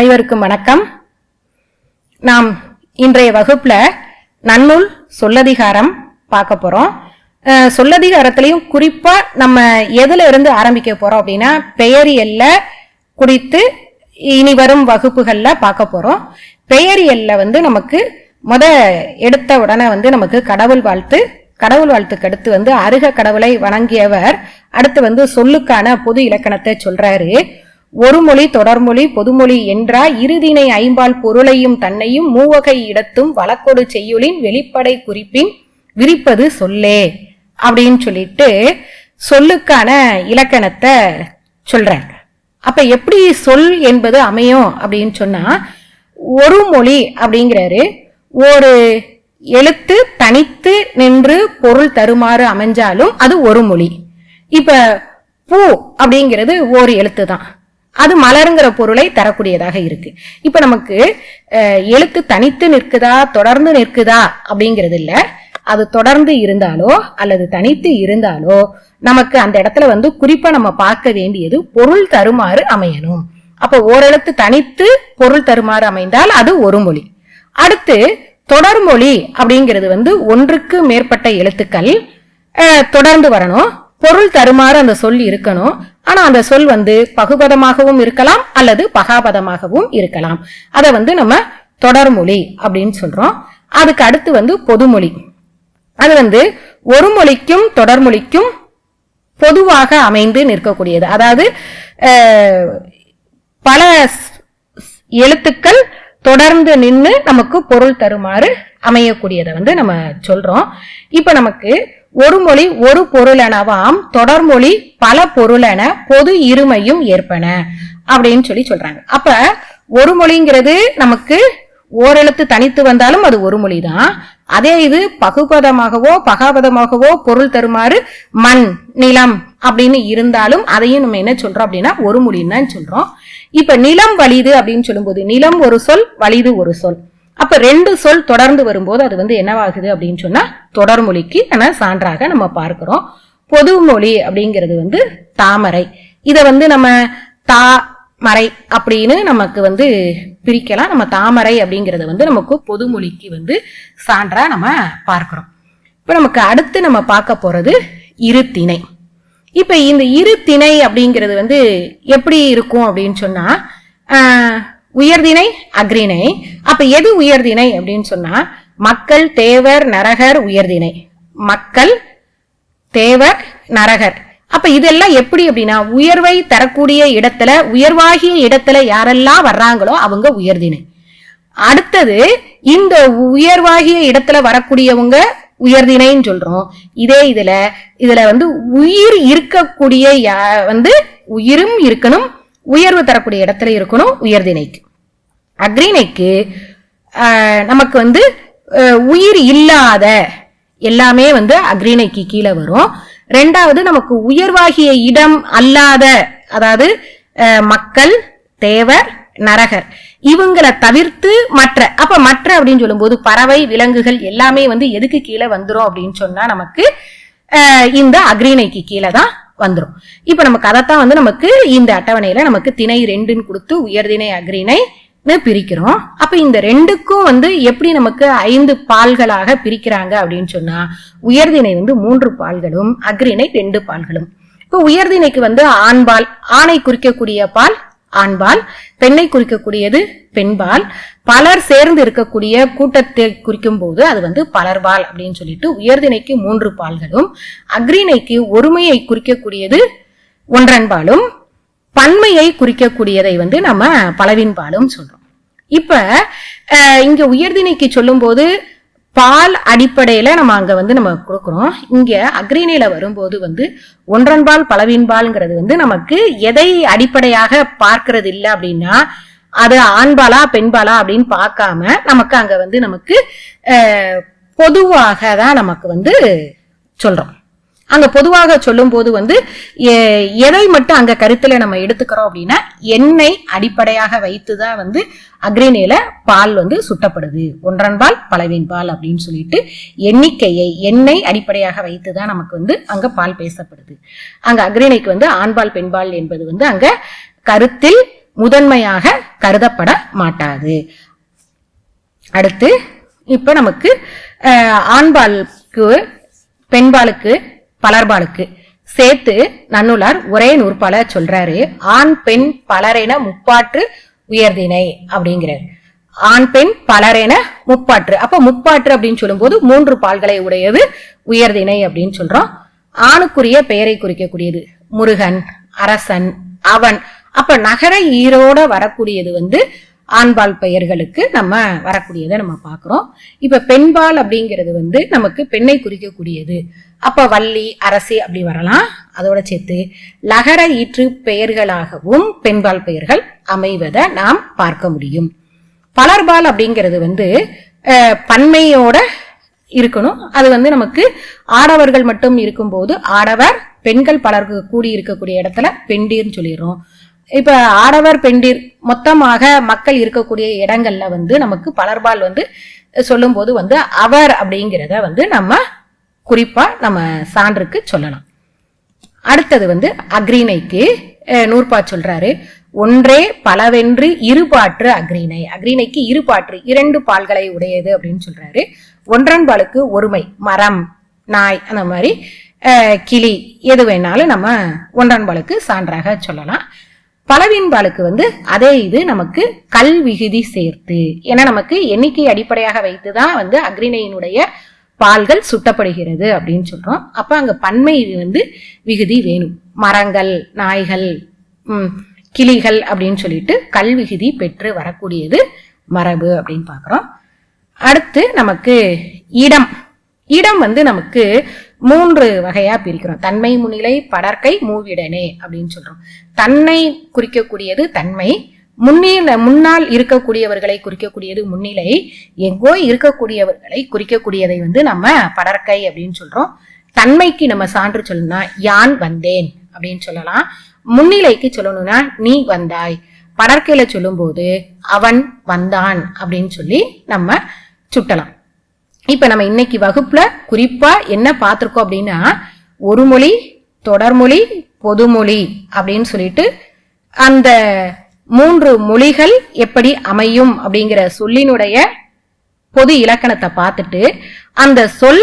அனைவருக்கும் வணக்கம். நாம் இன்றைய வகுப்புல நன்னூல் சொல்லதிகாரம் பார்க்க போறோம். சொல்லதிகாரத்திலையும் குறிப்பா நம்ம எதுல இருந்து ஆரம்பிக்க போறோம் அப்படின்னா பெயரியல்ல குறித்து இனி வரும் வகுப்புகள்ல பார்க்க போறோம். பெயரியல்ல வந்து நமக்கு முத எடுத்த உடனே வந்து நமக்கு கடவுள் வாழ்த்து கடவுள் வாழ்த்துக்கு அடுத்து வந்து அருக கடவுளை வணங்கியவர் அடுத்து வந்து சொல்லுக்கான பொது இலக்கணத்தை சொல்றாரு. ஒரு மொழி தொடர்மொழி பொதுமொழி என்றா இறுதினை ஐம்பால் பொருளையும் தன்னையும் மூவகை இடத்தும் வழக்கொடு செய்யுளின் வெளிப்படை குறிப்பின் விரிப்பது சொல்லே அப்படின்னு சொல்லிட்டு சொல்லுக்கான இலக்கணத்தை சொல்றாங்க அப்ப எப்படி சொல் என்பது அமையும் அப்படின்னு சொன்னா ஒரு மொழி அப்படிங்கிறாரு. ஒரு எழுத்து தனித்து நின்று பொருள் தருமாறு அமைஞ்சாலும் அது ஒரு மொழி. இப்ப பூ அப்படிங்கிறது ஒரு எழுத்து தான் அது மலருங்கிற பொருளை தரக்கூடியதாக இருக்கு. இப்ப நமக்கு எழுத்து தனித்து நிற்குதா தொடர்ந்து நிற்குதா அப்படிங்கிறது இல்ல. அது தொடர்ந்து இருந்தாலோ அல்லது தனித்து இருந்தாலோ நமக்கு அந்த இடத்துல வந்து குறிப்பா நம்ம பார்க்க வேண்டியது பொருள் தருமாறு அமையணும். அப்ப ஓரெழுத்து தனித்து பொருள் தருமாறு அமைந்தால் அது ஒரு மொழி. அடுத்து தொடர்மொழி அப்படிங்கிறது வந்து ஒன்றுக்கு மேற்பட்ட எழுத்துக்கள் தொடர்ந்து வரணும். பொருள் தருமாறு அந்த சொல் இருக்கணும். ஆனா அந்த சொல் வந்து பகுபதமாகவும் இருக்கலாம் அல்லது பகாபதமாகவும் இருக்கலாம். அதை வந்து நம்ம தொடர்மொழி அப்படின்னு சொல்றோம். அதுக்கு அடுத்து வந்து பொதுமொழி. அது வந்து ஒரு மொழிக்கும் தொடர்மொழிக்கும் பொதுவாக அமைந்து நிற்கக்கூடியது. அதாவது பல எழுத்துக்கள் தொடர்ந்து நின்று நமக்கு பொருள் தருமாறு அமையக்கூடியதை வந்து நம்ம சொல்றோம். இப்போ நமக்கு ஒரு மொழி ஒரு பொருளெனவாம் தொடர்மொழி பல பொருளென பொது இருமையும் ஏற்பன அப்படின்னு சொல்லி சொல்றாங்க. அப்ப ஒரு மொழிங்கிறது நமக்கு ஓரெழுத்து தனித்து வந்தாலும் அது ஒரு மொழி தான் அதே இது பகுபதமாகவோ பகாபதமாகவோ பொருள் தருமாறு மண் நிலம் அப்படின்னு இருந்தாலும் அதையும் நம்ம என்ன சொல்றோம் அப்படின்னா ஒரு மொழின்னு தான் சொல்றோம். இப்ப நிலம் வலிது அப்படின்னு சொல்லும்போது நிலம் ஒரு சொல் வலிது ஒரு சொல். அப்ப ரெண்டு சொல் தொடர்ந்து வரும்போது அது வந்து என்னவாகுது அப்படின்னு சொன்னா தொடர்மொழிக்கு ஆனா சான்றாக நம்ம பார்க்கிறோம். பொதுமொழி அப்படிங்கிறது வந்து தாமரை. இதை வந்து நம்ம தா மறை அப்படின்னு நமக்கு வந்து பிரிக்கலாம். நம்ம தாமரை அப்படிங்கிறது வந்து நமக்கு பொதுமொழிக்கு வந்து சான்றா நம்ம பார்க்கிறோம். இப்போ நமக்கு அடுத்து நம்ம பார்க்க போறது திணை இப்போ இந்த இரு திணை அப்படிங்கிறது வந்து எப்படி இருக்கும் அப்படின்னு சொன்னா உயர்திணை அக்ரிணை அப்ப எது உயர்திணை அப்படின்னு சொன்னா மக்கள் தேவர் நரகர் உயர்திணை. மக்கள் தேவர் நரகர். அப்ப இதெல்லாம் எப்படி அப்படின்னா உயர்வை தரக்கூடிய இடத்துல உயர்வாகிய இடத்துல யாரெல்லாம் வர்றாங்களோ அவங்க உயர்தினை. அடுத்தது இந்த உயர்வாகிய இடத்துல வரக்கூடியவங்க உயர்தினைன்னு சொல்றோம். இதே இதுல இதுல வந்து உயிர் இருக்கக்கூடிய யா- வந்து உயிரும் இருக்கணும் உயர்வு தரக்கூடிய இடத்துல இருக்கணும் உயர்தினைக்கு. அக்ரிணைக்கு நமக்கு வந்து உயிர் இல்லாத எல்லாமே வந்து அக்ரிணைக்கு கீழே வரும். ரெண்டாவது நமக்கு உயர்வாகிய இடம் அல்லாத அதாவது மக்கள் தேவர் நரகர். இவங்களை தவிர்த்து மற்ற அப்ப மற்ற அப்படின்னு சொல்லும்போது பறவை விலங்குகள் எல்லாமே வந்து எதுக்கு கீழே வந்துடும் அப்படின்னு சொன்னா நமக்கு இந்த அக்ரிணைக்கு கீழே தான் வந்துடும் இப்ப நமக்கு அதைத்தான் வந்து நமக்கு இந்த அட்டவணையில நமக்கு திணை ரெண்டுன்னு கொடுத்து உயர்திணை அக்ரிணை பிரிக்கிறோம். அப்ப இந்த ரெண்டுக்கும் வந்து எப்படி நமக்கு ஐந்து பால்களாக பிரிக்கிறாங்க அப்படின்னு சொன்னா உயர்திணை வந்து மூன்று பால்களும் அக்ரிணை ரெண்டு பால்களும். இப்போ உயர்திணைக்கு வந்து ஆண்பால் ஆணை குறிக்கக்கூடிய பால் ஆண்பால் பெண்ணை குறிக்கக்கூடியது பெண்பால் பலர் சேர்ந்து இருக்கக்கூடிய கூட்டத்தை குறிக்கும் போது அது வந்து பலர்பால் அப்படின்னு சொல்லிட்டு உயர்திணைக்கு மூன்று பால்களும் அக்ரிணைக்கு ஒருமையை குறிக்கக்கூடியது ஒன்றன்பாலும் பன்மையை குறிக்கக்கூடியதை வந்து நம்ம பலவின்பாலும் சொல்றோம். இப்ப இங்கே இங்க உயர்திணைக்கு சொல்லும்போது பால் அடிப்படையில நம்ம அங்க வந்து நம்ம கொடுக்குறோம். இங்க அக்ரிணையில வரும்போது வந்து ஒன்றன்பால் பலவின்பால்ங்கிறது வந்து நமக்கு எதை அடிப்படையாக பார்க்கறது இல்லை அப்படின்னா அது ஆண்பாலா பெண்பாலா அப்படின்னு பார்க்காம நமக்கு அங்க வந்து நமக்கு பொதுவாக தான் நமக்கு வந்து சொல்றோம். அங்க பொதுவாக சொல்லும்போது வந்து எதை மட்டும் அங்க கருத்துல நம்ம எடுத்துக்கிறோம் அப்படின்னா எண்ணெய் அடிப்படையாக வைத்துதான் வந்து அக்ரிணையில பால் வந்து சுட்டப்படுது. ஒன்றன் பால் பலவின் பால் அப்படின்னு சொல்லிட்டு எண்ணிக்கையை எண்ணெய் அடிப்படையாக வைத்துதான் நமக்கு வந்து அங்க பால் பேசப்படுது. அங்க அக்ரிணைக்கு வந்து ஆண்பால் பெண்பால் என்பது வந்து அங்க கருத்தில் முதன்மையாக கருதப்பட மாட்டாது. அடுத்து இப்ப நமக்கு ஆண்பாலுக்கு பெண்பாலுக்கு பலர்பாலுக்கு. சேர்த்து நன்னுலார் ஒரே நூற்பால சொல்றாரு ஆண் பெண் பலரென முப்பாற்று உயர்தினை அப்படிங்கிறார். ஆண் பெண் பலரென முப்பாற்று. அப்ப முப்பாற்று அப்படின்னு சொல்லும்போது மூன்று பால்களை உடையது உயர்தினை அப்படின்னு சொல்றோம். ஆணுக்குரிய பெயரை குறிக்கக்கூடியது முருகன் அரசன் அவன். அப்ப நகர ஈரோட வரக்கூடியது வந்து ஆண்பால் பெயர்களுக்கு நம்ம வரக்கூடியதை நம்ம பார்க்குறோம். இப்போ பெண்பால் அப்படிங்கிறது வந்து நமக்கு பெண்ணை குறிக்கக்கூடியது. அப்போ வள்ளி அரசி அப்படி வரலாம். அதோட சேர்த்து லகர ஈற்று பெயர்களாகவும் பெண்பால் பெயர்கள் அமைவதை நாம் பார்க்க முடியும். பலர்பால் அப்படிங்கிறது வந்து பன்மையோட இருக்கணும். அது வந்து நமக்கு ஆடவர்கள் மட்டும் இருக்கும்போது ஆடவர் பெண்கள் பலருக்கு கூடி இருக்கக்கூடிய இடத்துல பெண்டீர்னு சொல்லிடுறோம். இப்போ ஆடவர் பெண்டிர் மொத்தமாக மக்கள் இருக்கக்கூடிய இடங்கள்ல வந்து நமக்கு பலர்பால் வந்து சொல்லும்போது வந்து அவர் அப்படிங்கிறத வந்து நம்ம குறிப்பா நம்ம சான்றுக்கு சொல்லலாம். அடுத்தது வந்து அக்ரீனைக்கு நூற்பா சொல்றாரு ஒன்றே பலவென்று இருபாற்று அக்ரீனை அக்ரீனைக்கு இருபாற்று இரண்டு பால்களை உடையது அப்படின்னு சொல்றாரு. ஒன்றன் பாலுக்கு ஒருமை மரம் நாய் அந்த மாதிரி கிளி எது வேணாலும் நம்ம ஒன்றன் பாலுக்கு சான்றாக சொல்லலாம். பலவீன்பாலுக்கு வந்து அதே இது நமக்கு கல் விகுதி சேர்த்து. ஏன்னா நமக்கு எண்ணிக்கை அடிப்படையாக வைத்து தான் வந்து அக்ரிணையினுடைய பால்கள் சுட்டப்படுகிறது அப்படின்னு சொல்றோம். அப்ப அங்க பன்மை வந்து விகுதி வேணும். மரங்கள் நாய்கள் ம், கிளிகள் அப்படின்னு சொல்லிட்டு கல் விகுதி பெற்று வரக்கூடியது மரபு அப்படின்னு பார்க்குறோம். அடுத்து நமக்கு இடம். இடம் வந்து நமக்கு மூன்று வகையா பிரிக்கிறோம். தன்மை முன்னிலை படற்கை மூவிடனே அப்படின்னு சொல்றோம். தன்னை குறிக்கக்கூடியது தன்மை முன்னில முன்னால் இருக்கக்கூடியவர்களை குறிக்கக்கூடியது முன்னிலை எங்கோ இருக்கக்கூடியவர்களை குறிக்கக்கூடியதை வந்து நம்ம படற்கை அப்படின்னு சொல்றோம். தன்மைக்கு நம்ம சான்று சொல்லணும்னா யான் வந்தேன் அப்படின்னு சொல்லலாம். முன்னிலைக்கு சொல்லணும்னா நீ வந்தாய் படற்கையில சொல்லும்போது அவன் வந்தான் அப்படின்னு சொல்லி நம்ம சுட்டலாம். இப்போ நம்ம இன்னைக்கு வகுப்புல குறிப்பா என்ன பார்த்துருக்கோம் அப்படின்னா ஒரு மொழி தொடர்மொழி பொதுமொழி அப்படின்னு சொல்லிட்டு அந்த மூன்று மொழிகள் எப்படி அமையும் அப்படிங்கிற சொல்லினுடைய பொது இலக்கணத்தை பார்த்துட்டு அந்த சொல்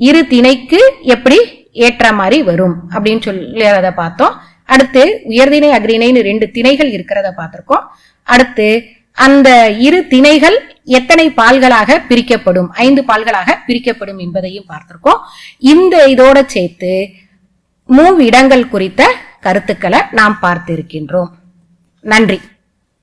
இரு திணைக்கு எப்படி ஏற்ற மாதிரி வரும் அப்படின்னு சொல்லி பார்த்தோம். அடுத்து உயர்திணை அக்ரிணைன்னு ரெண்டு திணைகள் இருக்கிறத பார்த்துருக்கோம். அடுத்து அந்த இரு திணைகள் எத்தனை பால்களாக பிரிக்கப்படும்? ஐந்து பால்களாக பிரிக்கப்படும் என்பதையும் பார்த்திருக்கோம். இந்த இதோட சேர்த்து மூவிடங்கள் குறித்த கருத்துக்களை நாம் பார்த்திருக்கின்றோம். நன்றி.